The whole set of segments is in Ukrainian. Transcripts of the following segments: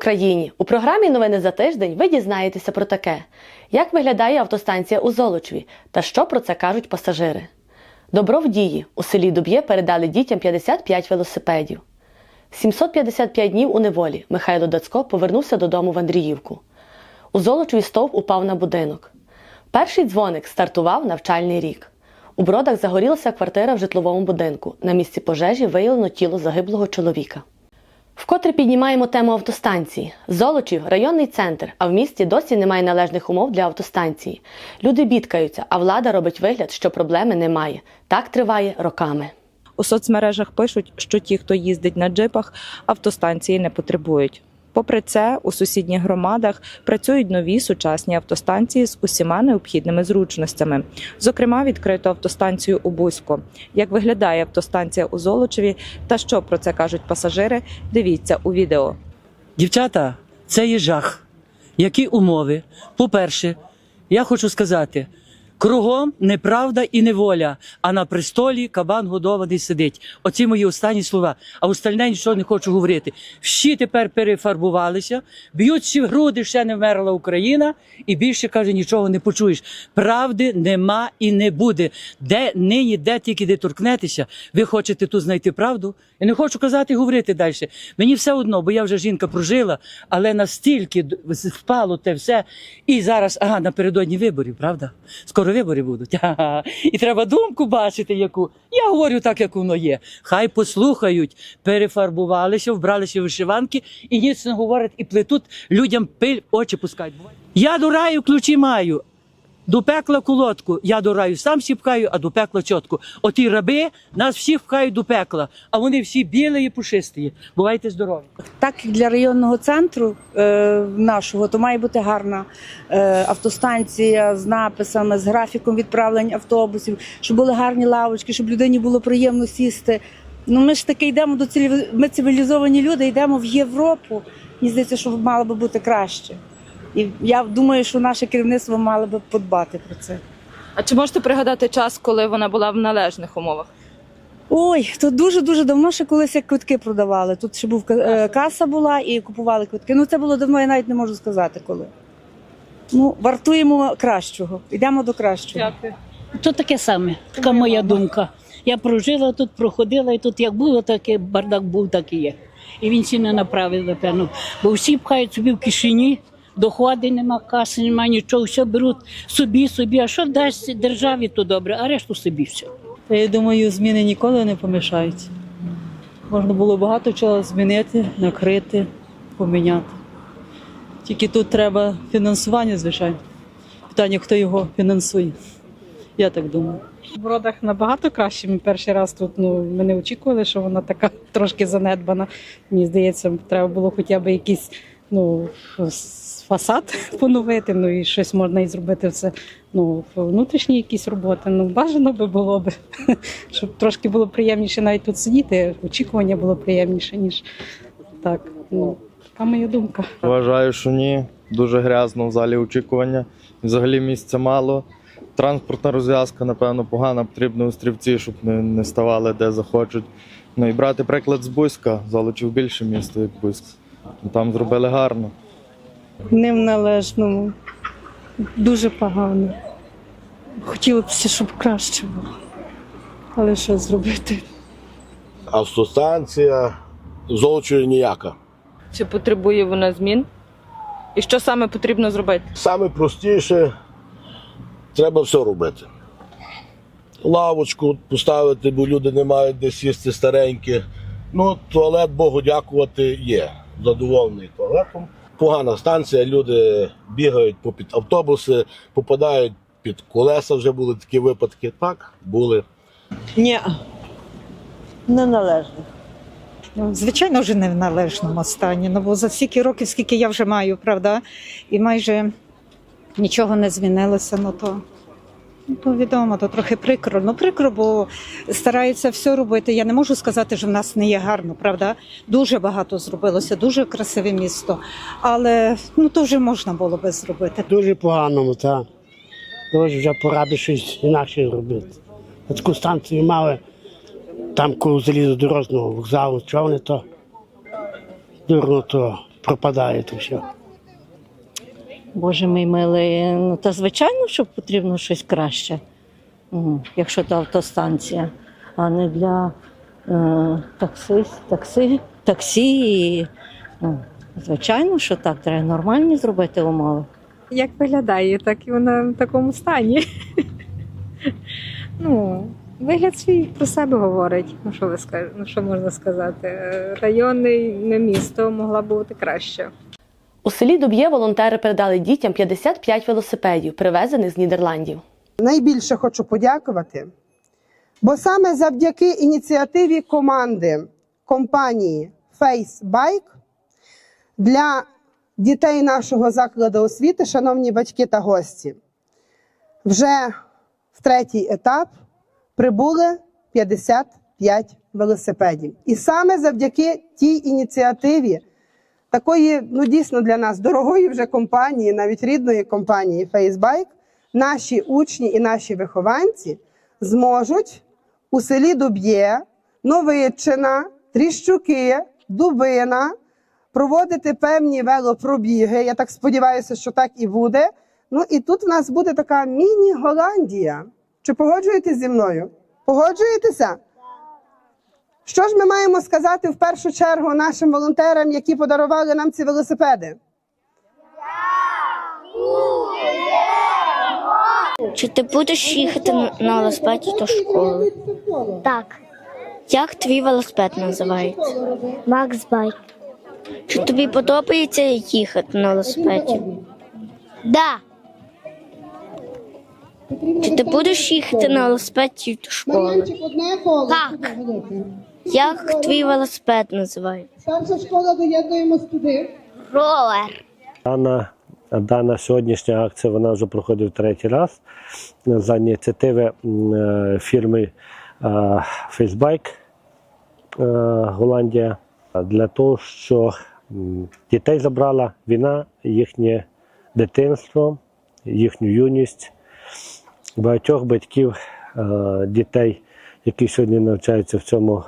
країні! У програмі Новини за тиждень ви дізнаєтеся про таке: як виглядає автостанція у Золочеві та що про це кажуть пасажири. Добро в дії у селі Дуб'є передали дітям 55 велосипедів. 755 днів у неволі Михайло Дацько повернувся додому в Андріївку. У Золочеві стовп упав на будинок. Перший дзвоник стартував навчальний рік. У бродах загорілася квартира в житловому будинку. На місці пожежі виявлено тіло загиблого чоловіка. Вкотре піднімаємо тему автостанції. Золочів районний центр, а в місті досі немає належних умов для автостанції. Люди бідкаються, а влада робить вигляд, що проблеми немає. Так триває роками. У соцмережах пишуть, що ті, хто їздить на джипах, автостанції не потребують. Попри це, у сусідніх громадах працюють нові сучасні автостанції з усіма необхідними зручностями. Зокрема, відкрито автостанцію у Бузьку. Як виглядає автостанція у Золочеві та що про це кажуть пасажири, дивіться у відео. Дівчата, це є жах. Які умови? По-перше, я хочу сказати: кругом неправда і неволя, а на престолі кабан годований сидить. Оці мої останні слова. А остальне нічого не хочу говорити. Всі тепер перефарбувалися, б'ють всі в груди, ще не вмерла Україна, і більше каже, нічого не почуєш. Правди нема і не буде. Де нині, де тільки де торкнетеся, ви хочете тут знайти правду? Я не хочу казати і говорити далі. Мені все одно, бо я вже жінка прожила, але настільки впало те все. І зараз, ага, напередодні виборів, правда? Скоро вибори будуть. Ага. І треба думку бачити, яку. Я говорю так, як воно є. Хай послухають, перефарбувалися, вбралися в вишиванки і ніч не говорять, і плетуть людям пиль, очі пускають. Я до раю ключі маю. До пекла колодку, я до раю сам всі пхаю, а до пекла чітку. Оті раби нас всіх пхають до пекла, а вони всі білі і пушисті. Бувайте здорові. Так як для районного центру е, нашого, то має бути гарна е, автостанція з написами, з графіком відправлень автобусів, щоб були гарні лавочки, щоб людині було приємно сісти. Ну ми ж таки йдемо до цивілізовані люди, йдемо в Європу. Мені здається, що мало би бути краще. І я думаю, що наше керівництво мало би подбати про це. А чи можете пригадати час, коли вона була в належних умовах? Ой, то дуже дуже давно ще колись як квитки продавали. Тут ще був е, каса була і купували квитки. Ну це було давно, я навіть не можу сказати коли. Ну, вартуємо кращого. Йдемо до кращого. Дякую. То таке саме, така моя думка. Я прожила тут, проходила, і тут як було, так і бардак був, так і є. І він всі не направив, напевно. Бо всі пхають собі в кишені, доходи нема, каси нема, нічого, все беруть собі, собі. А що дасть державі, то добре, а решту собі все. Та я думаю, зміни ніколи не помішають. Можна було багато чого змінити, накрити, поміняти. Тільки тут треба фінансування, звичайно. Питання, хто його фінансує. Я так думаю. В родах набагато краще. Ми перший раз тут ну, ми не очікували, що вона така трошки занедбана. Мені здається, треба було хоча б якийсь ну, фасад поновити, ну і щось можна і зробити все. Ну, внутрішні якісь роботи. Ну, бажано би було б, щоб трошки було приємніше навіть тут сидіти. Очікування було приємніше, ніж так. Ну, така моя думка. Вважаю, що ні. Дуже грязно в залі очікування. Взагалі місця мало. Транспортна розв'язка, напевно, погана. Потрібно острівці, щоб не, не ставали де захочуть. Ну і брати приклад з Бузька. Золочів більше місто, як Бузьк. Там зробили гарно. не в належному, дуже погано. Хотілося б, щоб краще було. Але що зробити? автостанція золочою ніяка. Чи потребує вона змін? І що саме потрібно зробити? Саме простіше треба все робити. Лавочку поставити, бо люди не мають де сісти старенькі. Ну, туалет, Богу дякувати, є. Задоволений туалетом. Погана станція, люди бігають попід автобуси, попадають під колеса, вже були такі випадки. Так, були. Ні, Неналежно. ну, звичайно, вже не в належному стані. Ну бо за стільки років, скільки я вже маю, правда, і майже нічого не змінилося. Ну то, ну, відомо, то трохи прикро. Ну прикро, бо стараються все робити. Я не можу сказати, що в нас не є гарно, правда. Дуже багато зробилося, дуже красиве місто. Але ну то вже можна було би зробити. Дуже поганому, так. Дуже вже пора би щось інакше робити. Таку станцію мали там коло залізодорожного вокзалу, чого вони то дурно то пропадає то все. Боже мій милий, ну та звичайно, що потрібно щось краще, якщо то автостанція, а не для е, таксі, таксі, таксі. Ну, звичайно, що так, треба нормальні зробити умови. Як виглядає, так і вона в такому стані. ну, вигляд свій про себе говорить. Ну, що ви скажете, ну, що можна сказати? Е, Районний не місто могла б бути краще. У селі Дуб'є волонтери передали дітям 55 велосипедів, привезених з Нідерландів. найбільше хочу подякувати, бо саме завдяки ініціативі команди компанії Facebike для дітей нашого закладу освіти, шановні батьки та гості, вже в третій етап прибули 55 велосипедів. І саме завдяки тій ініціативі, такої, ну дійсно для нас дорогої вже компанії, навіть рідної компанії Facebike, наші учні і наші вихованці зможуть у селі Дуб'є, Новиччина, Тріщуки, Дубина проводити певні велопробіги. Я так сподіваюся, що так і буде. Ну і тут в нас буде така міні-Голландія. Чи погоджуєтесь зі мною? Погоджуєтеся? Що ж ми маємо сказати в першу чергу нашим волонтерам, які подарували нам ці велосипеди? Чи ти будеш їхати на- велосипеді до школи? Так, Як твій велосипед називається? Макс Байк. Чи тобі подобається їхати на велосипеді? Да, Чи ти будеш їхати на велосипеді до школи? так, Як твій велосипед називається? Старша школа доєднуємо туди. ровер. Дана, дана сьогоднішня акція вона вже проходить третій раз за ініціативи е, фірми Facebike е, Голландія для того, що дітей забрала війна, їхнє дитинство, їхню юність. Багатьох батьків е, дітей, які сьогодні навчаються в цьому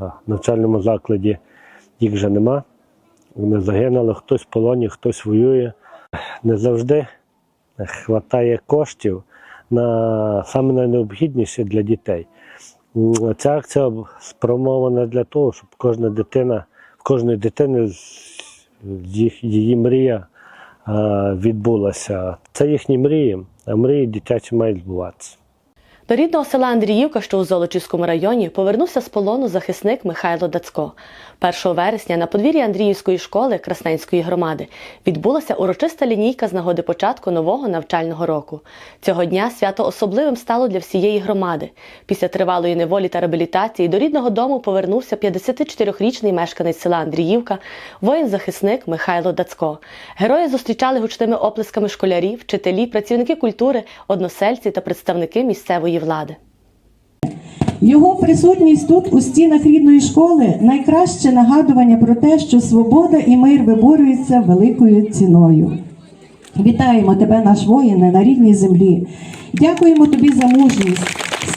е, навчальному закладі, їх вже нема. Вони загинули, хтось в полоні, хтось воює. Не завжди вистачає коштів на саме найнеобхідніше для дітей. Ця акція спрямована для того, щоб кожна дитина, в кожної дитини її мрія відбулася. Це їхні мрії, а мрії дитячі мають збуватися. До рідного села Андріївка, що у Золочівському районі, повернувся з полону захисник Михайло Дацько. 1 вересня на подвір'ї Андріївської школи Красненської громади відбулася урочиста лінійка з нагоди початку нового навчального року. Цього дня свято особливим стало для всієї громади. Після тривалої неволі та реабілітації до рідного дому повернувся 54-річний мешканець села Андріївка, воїн-захисник Михайло Дацько. Герої зустрічали гучними оплесками школярі, вчителі, працівники культури, односельці та представники місцевої влади. Його присутність тут, у стінах рідної школи, найкраще нагадування про те, що свобода і мир виборюються великою ціною. Вітаємо тебе, наш воїне, на рідній землі. Дякуємо тобі за мужність,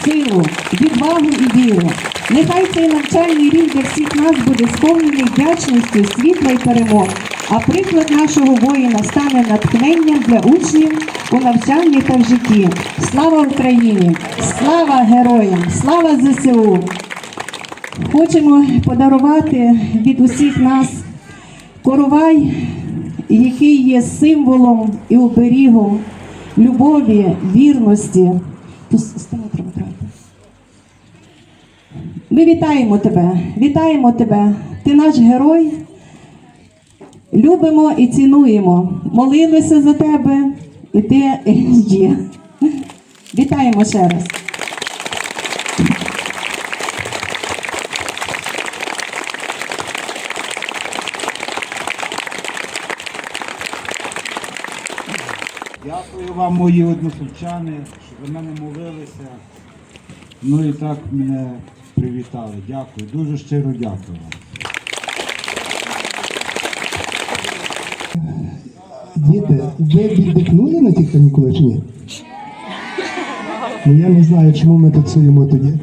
силу, відвагу і віру. Нехай цей навчальний рік для всіх нас буде сповнений вдячністю, світла й перемог. А приклад нашого воїна стане натхненням для учнів у навчанні та в житті. Слава Україні! Слава героям! Слава ЗСУ! Хочемо подарувати від усіх нас коровай, який є символом і оберігом любові, вірності. Ми вітаємо тебе, вітаємо тебе. Ти наш герой. Любимо і цінуємо. Молилися за тебе, і ти є. Вітаємо ще раз. Дякую вам, мої односельчани, що ви мене молилися. Ну і так мене привітали. Дякую, дуже щиро дякую вам. Діти, ви віддихнули на тих канікулах чи ні? Ну я не знаю, чому ми тут стоїмо тоді.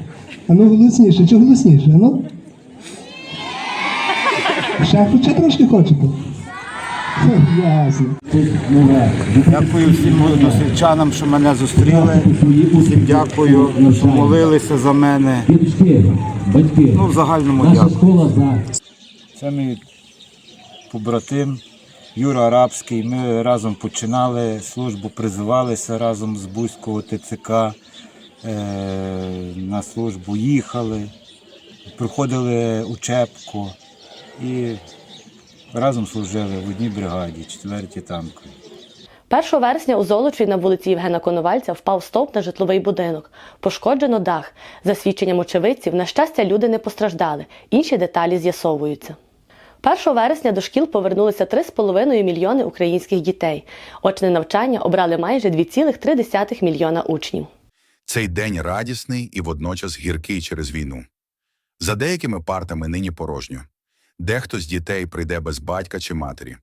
Ану голосніше, чи голосніше, ану? Ще хоча трошки хочете? Ясно. Дякую всім односельчанам, що мене зустріли. Всім дякую, що молилися за мене. Ну, в загальному дякую. Це мій побратим Юра Арабський. Ми разом починали службу, призивалися разом з Бузького ТЦК. Е, на службу їхали, проходили учебку і разом служили в одній бригаді, 4-й танковій. 1 вересня у Золочі на вулиці Євгена Коновальця впав стовп на житловий будинок. Пошкоджено дах. За свідченням очевидців, на щастя, люди не постраждали. Інші деталі з'ясовуються. 1 вересня до шкіл повернулися 3,5 мільйони українських дітей. Очне навчання обрали майже 2,3 мільйона учнів. Цей день радісний і водночас гіркий через війну. За деякими партами нині порожньо. Дехто з дітей прийде без батька чи матері.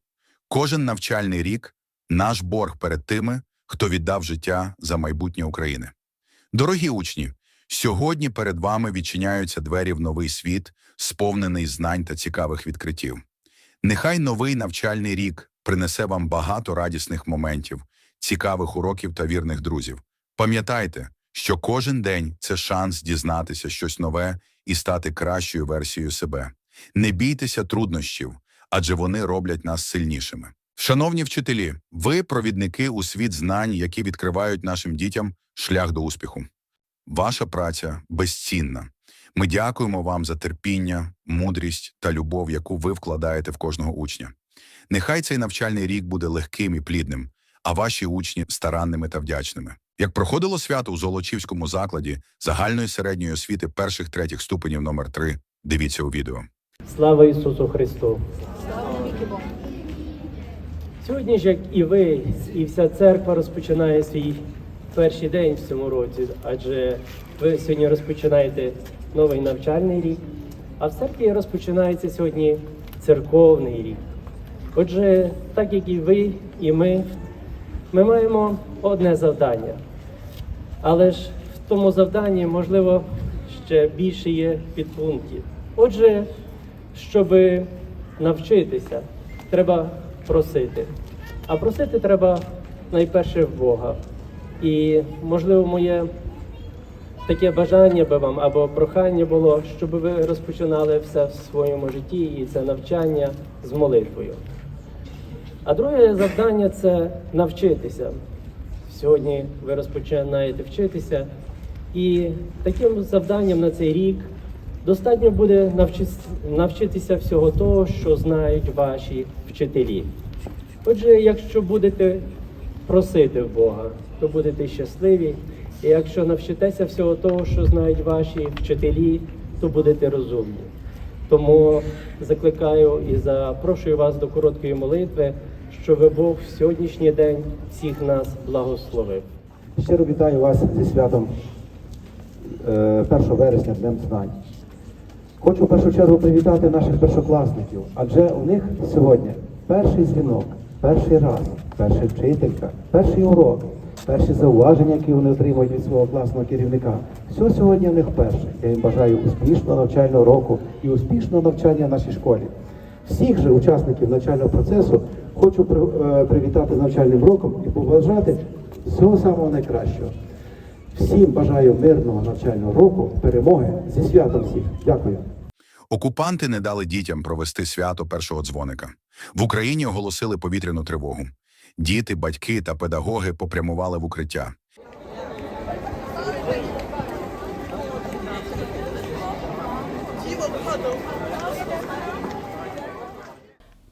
Кожен навчальний рік наш борг перед тими, хто віддав життя за майбутнє України. Дорогі учні, сьогодні перед вами відчиняються двері в новий світ, сповнений знань та цікавих відкриттів. Нехай новий навчальний рік принесе вам багато радісних моментів, цікавих уроків та вірних друзів. Пам'ятайте, що кожен день це шанс дізнатися щось нове і стати кращою версією себе. Не бійтеся труднощів, адже вони роблять нас сильнішими. Шановні вчителі, ви провідники у світ знань, які відкривають нашим дітям шлях до успіху. Ваша праця безцінна. Ми дякуємо вам за терпіння, мудрість та любов, яку ви вкладаєте в кожного учня. Нехай цей навчальний рік буде легким і плідним, а ваші учні старанними та вдячними. Як проходило свято у Золочівському закладі загальної середньої освіти перших третіх ступенів номер 3 дивіться у відео. Слава Ісусу Христу! Сьогодні ж, як і ви, і вся церква розпочинає свій перший день в цьому році, адже ви сьогодні розпочинаєте новий навчальний рік, а в церкві розпочинається сьогодні церковний рік. Отже, так як і ви, і ми, ми маємо одне завдання. Але ж в тому завданні, можливо, ще більше є підпунктів. Отже, щоб навчитися, треба просити. А просити треба найперше в Бога. І, можливо, моє таке бажання би вам або прохання було, щоб ви розпочинали все в своєму житті і це навчання з молитвою. А друге завдання це навчитися. Сьогодні ви розпочинаєте вчитися, і таким завданням на цей рік достатньо буде навчитися всього того, що знають ваші вчителі. Отже, якщо будете просити Бога, то будете щасливі. І якщо навчитеся всього того, що знають ваші вчителі, то будете розумні. Тому закликаю і запрошую вас до короткої молитви, щоб Бог в сьогоднішній день всіх нас благословив. Щиро вітаю вас зі святом е, 1 вересня Днем знань. Хочу в першу чергу привітати наших першокласників, адже у них сьогодні перший дзвінок, перший раз, перша вчителька, перший урок, перші зауваження, які вони отримують від свого класного керівника. Все сьогодні в них перше. Я їм бажаю успішного навчального року і успішного навчання в нашій школі. Всіх же учасників навчального процесу хочу е, привітати з навчальним роком і побажати всього самого найкращого. Всім бажаю мирного навчального року, перемоги зі святом всіх. Дякую. Окупанти не дали дітям провести свято першого дзвоника. В Україні оголосили повітряну тривогу. Діти, батьки та педагоги попрямували в укриття.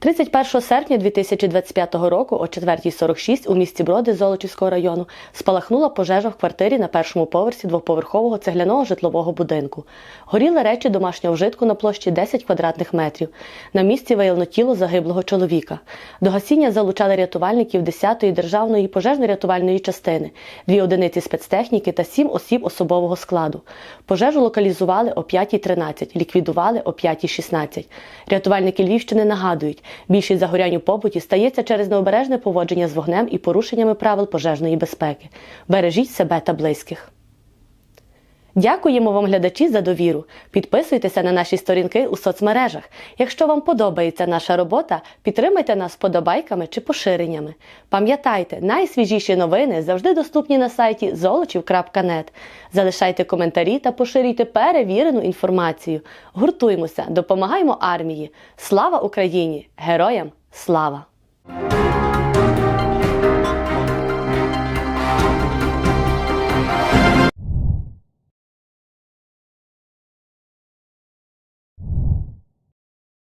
31 серпня 2025 року о 4.46 у місті Броди Золочівського району спалахнула пожежа в квартирі на першому поверсі двоповерхового цегляного житлового будинку. Горіли речі домашнього вжитку на площі 10 квадратних метрів. На місці виявлено тіло загиблого чоловіка. До гасіння залучали рятувальників 10-ї державної пожежно-рятувальної частини, дві одиниці спецтехніки та сім осіб особового складу. Пожежу локалізували о 5.13, ліквідували о 5.16. Рятувальники Львівщини нагадують, більшість загорянь у побуті стається через необережне поводження з вогнем і порушеннями правил пожежної безпеки. Бережіть себе та близьких. Дякуємо вам, глядачі, за довіру. Підписуйтеся на наші сторінки у соцмережах. Якщо вам подобається наша робота, підтримайте нас вподобайками чи поширеннями. Пам'ятайте, найсвіжіші новини завжди доступні на сайті золочів.нет. Залишайте коментарі та поширюйте перевірену інформацію. Гуртуймося, допомагаймо армії. Слава Україні! Героям слава!